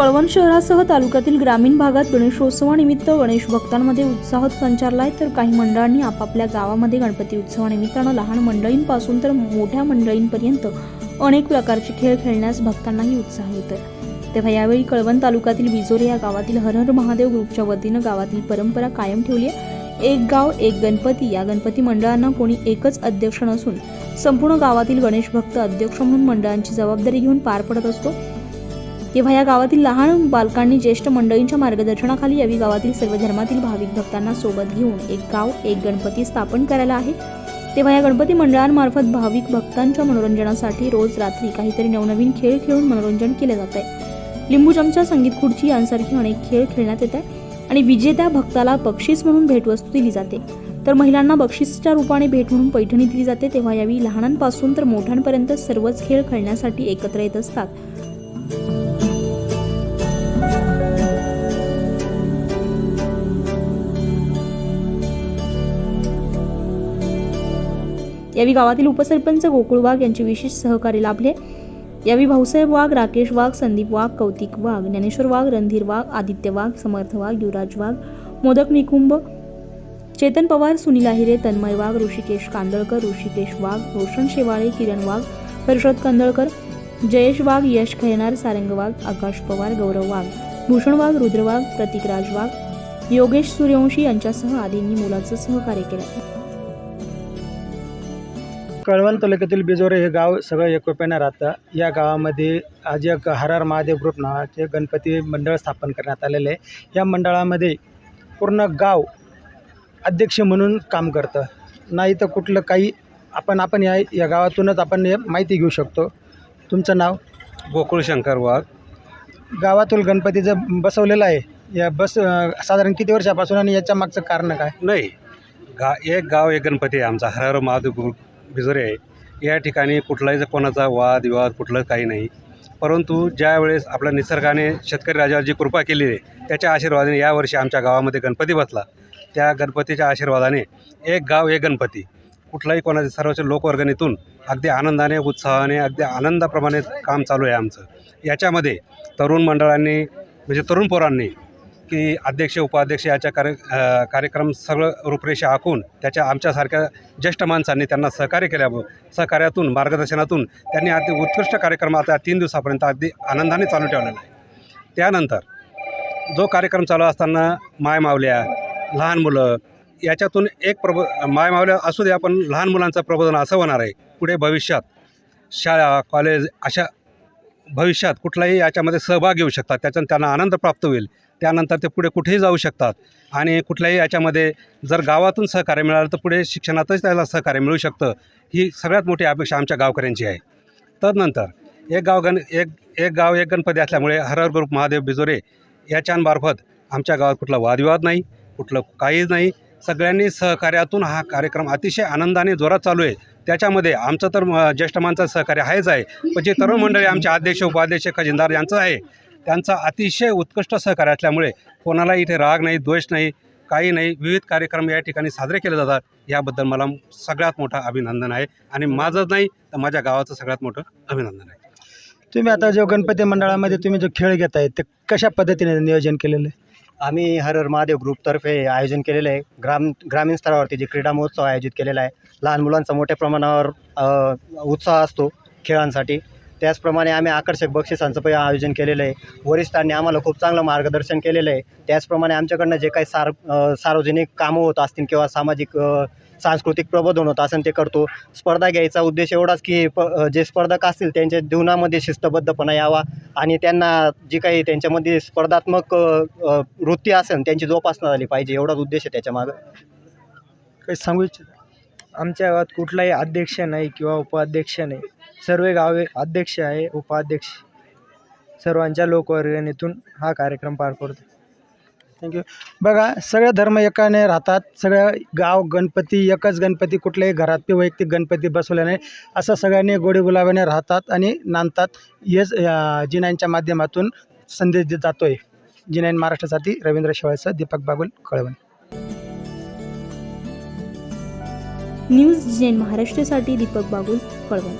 कळवण शहरासह तालुक्यातील ग्रामीण भागात गणेशोत्सवानिमित्त गणेश भक्तांमध्ये उत्साह आहे तर काही मंडळांनी आपापल्या गावामध्ये गणपती उत्सवानिमित्तानं लहान मंडळींपासून तर मोठ्या मंडळींपर्यंत अनेक प्रकारचे खेळ खेळण्यास भक्तांनाही उत्साह येतोय. तेव्हा यावेळी कळवण तालुक्यातील विजोरे या गावातील हर हर महादेव ग्रुपच्या वतीनं गावातील परंपरा कायम ठेवली आहे. एक गाव एक गणपती. या गणपती मंडळांना कोणी एकच अध्यक्ष नसून संपूर्ण गावातील गणेश भक्त अध्यक्ष म्हणून मंडळांची जबाबदारी घेऊन पार पडत असतो. तेव्हा या गावातील लहान बालकांनी ज्येष्ठ मंडळींच्या मार्गदर्शनाखाली यावी गावातील सर्व धर्मातील भाविक भक्तांना सोबत घेऊन एक गाव एक गणपती स्थापन करायला आहे. तेव्हा या गणपती मंडळांमार्फत भाविक भक्तांच्या मनोरंजनासाठी रोज रात्री काहीतरी नवनवीन खेळ खेळून मनोरंजन केले जात आहे. लिंबू चमचा संगीत खुर्ची यांसारखे अनेक खेळ खेळण्यात येत आहे आणि विजेत्या भक्ताला बक्षीस म्हणून भेटवस्तू दिली जाते. तर महिलांना बक्षीसच्या रूपाने भेट म्हणून पैठणी दिली जाते. तेव्हा यावेळी लहानांपासून तर मोठ्यांपर्यंत सर्वच खेळ खेळण्यासाठी एकत्र येत असतात. यावेळी गावातील उपसरपंच गोकुळ वाघ यांचे विशेष सहकार्य लाभले. यावेळी भाऊसाहेब वाघ राकेश वाघ संदीप वाघ कौतिक वाघ ज्ञानेश्वर वाघ रणधीर वाघ आदित्य वाघ समर्थ वाघ युवराज वाघ मोदक निकुंभ चेतन पवार सुनील आहिरे तन्मय वाघ ऋषिकेश कांदळकर ऋषिकेश वाघ रोशन शेवाळे किरण वाघ हर्षद कंदळकर जयेश वाघ यश खैनार सारंग वाघ आकाश पवार गौरव वाघ भूषण वाघ रुद्र वाघ प्रतीकराज वाघ योगेश सूर्यवंशी यांच्यासह आदींनी मुलाचं सहकार्य केलं. कळवण तालुक्यातील बिजोरे हे गाव सगळं एकोप्यानं राहतं. या गावामध्ये आज एक हर हर महादेव ग्रुप नावाचे गणपती मंडळ स्थापन करण्यात आलेले आहे. या मंडळामध्ये पूर्ण गाव अध्यक्ष म्हणून काम करतं. नाही तर कुठलं काही आपण आपण या या गावातूनच आपण हे माहिती घेऊ शकतो. तुमचं नाव? गोकुळ शंकर वाघ. गावातील गणपतीचं बसवलेलं आहे. या बस अं, साधारण किती वर्षापासून आणि याच्या मागचं कारण काय? नाही. गा एक गाव एक गणपती आहे आमचा. हर हर महादेव गुरु बिजोरे आहे. या ठिकाणी कुठलाही जर कोणाचा वाद विवाद कुठलं काही नाही. परंतु ज्यावेळेस आपल्या निसर्गाने शेतकरी राजावर जी कृपा केली आहे त्याच्या आशीर्वादाने यावर्षी आमच्या गावामध्ये गणपती बसला. त्या गणपतीच्या आशीर्वादाने एक गाव एक गणपती. कुठलाही कोणाच्या सर्वच लोकवर्गणीतून अगदी आनंदाने उत्साहाने अगदी आनंदाप्रमाणे काम चालू आहे आमचं. याच्यामध्ये तरुण मंडळांनी म्हणजे तरुण पोरांनी की अध्यक्ष उपाध्यक्ष याच्या कार्य कार्यक्रम सगळं रूपरेषा आखून त्याच्या आमच्यासारख्या ज्येष्ठ माणसांनी त्यांना सहकार्य केल्यामुळं सहकार्यातून मार्गदर्शनातून त्यांनी अगदी उत्कृष्ट कार्यक्रम आता तीन दिवसापर्यंत अगदी आनंदाने चालू ठेवलेला आहे. त्यानंतर जो कार्यक्रम चालू असताना मायमावल्या लहान मुलं याच्यातून एक प्रबो मायमावल्या असू दे आपण लहान मुलांचं प्रबोधन असं होणार आहे. पुढे भविष्यात शाळा कॉलेज अशा भविष्यात कुठलाही याच्यामध्ये सहभाग घेऊ शकतात त्याच्यानं त्यांना आनंद प्राप्त होईल त्यानंतर ते पुढे कुठेही जाऊ शकतात. आणि कुठल्याही याच्यामध्ये जर गावातून सहकार्य मिळालं तर पुढे शिक्षणातच त्याला सहकार्य मिळू शकतं. ही सगळ्यात मोठी अपेक्षा आमच्या गावकऱ्यांची आहे. तदनंतर एक गाव गण एक एक गाव एक गणपती असल्यामुळे हरहर ग्रुप महादेव बिजोरे याच्यांमार्फत आमच्या गावात कुठला वादविवाद नाही कुठलं काहीच नाही. सगळ्यांनी सहकार्यातून हा कार्यक्रम अतिशय आनंदाने जोरात चालू आहे. त्याच्यामध्ये आमचं तर ज्येष्ठ माणसाचं सहकार्य आहेच आहे. पण जे तरुण मंडळी आमचे अध्यक्ष उपाध्यक्ष खजिनदार यांचं आहे त्यांचा अतिशय उत्कृष्ट सहकार्य असल्यामुळे कोणाला इथे राग नाही द्वेष नाही काही नाही विविध कार्यक्रम या ठिकाणी साजरे केले जातात. याबद्दल मला सगळ्यात मोठं अभिनंदन आहे. आणि माझंच नाही तर माझ्या गावाचं सगळ्यात मोठं अभिनंदन आहे. तुम्ही आता जो गणपती मंडळामध्ये तुम्ही जो खेळ घेताय ते कशा पद्धतीने नियोजन केलेलं आहे? आम्ही हर हर महादेव ग्रुपतर्फे आयोजन केलेलं आहे. ग्राम ग्रामीण स्तरावरती जे क्रीडा महोत्सव आयोजित केलेला आहे लहान मुलांचा मोठ्या प्रमाणावर उत्साह असतो खेळांसाठी. त्याचप्रमाणे आम्ही आकर्षक बक्षिसांचं पण आयोजन केलेलं आहे. वरिष्ठांनी आम्हाला खूप चांगलं मार्गदर्शन केलेलं आहे. त्याचप्रमाणे आमच्याकडनं जे काही सार सार्वजनिक कामं होत असतील किंवा सामाजिक सांस्कृतिक प्रबोधन होत असं ते करतो. स्पर्धा घ्यायचा उद्देश एवढाच की प जे स्पर्धक असतील त्यांच्या जीवनामध्ये शिस्तबद्धपणा यावा आणि त्यांना जी काही त्यांच्यामध्ये स्पर्धात्मक वृत्ती असेल त्यांची जोपासना झाली पाहिजे एवढाच उद्देश आहे त्याच्यामागं काही सांगू इच्छित? आमच्या गावात कुठलाही अध्यक्ष नाही किंवा उपाध्यक्ष नाही. सर्व गावे अध्यक्ष आहे उपाध्यक्ष. सर्वांच्या लोकवर्गणीतून हा कार्यक्रम पार पडतो. थँक्यू बघा सगळे धर्म एकाने राहतात. सगळं गाव गणपती एकच गणपती कुठल्याही घरात ते वैयक्तिक गणपती बसवले नाही. असं सगळ्यांनी गोडीगुलाबाने राहतात आणि नांदतात. हेच जिनांच्या माध्यमातून संदेश देत जातो आहे जिनाईन महाराष्ट्रासाठी Ravindra शेवाळचं Deepak Bagul Kalwan. News G nine महाराष्ट्रासाठी दीपक बागुल कळवण.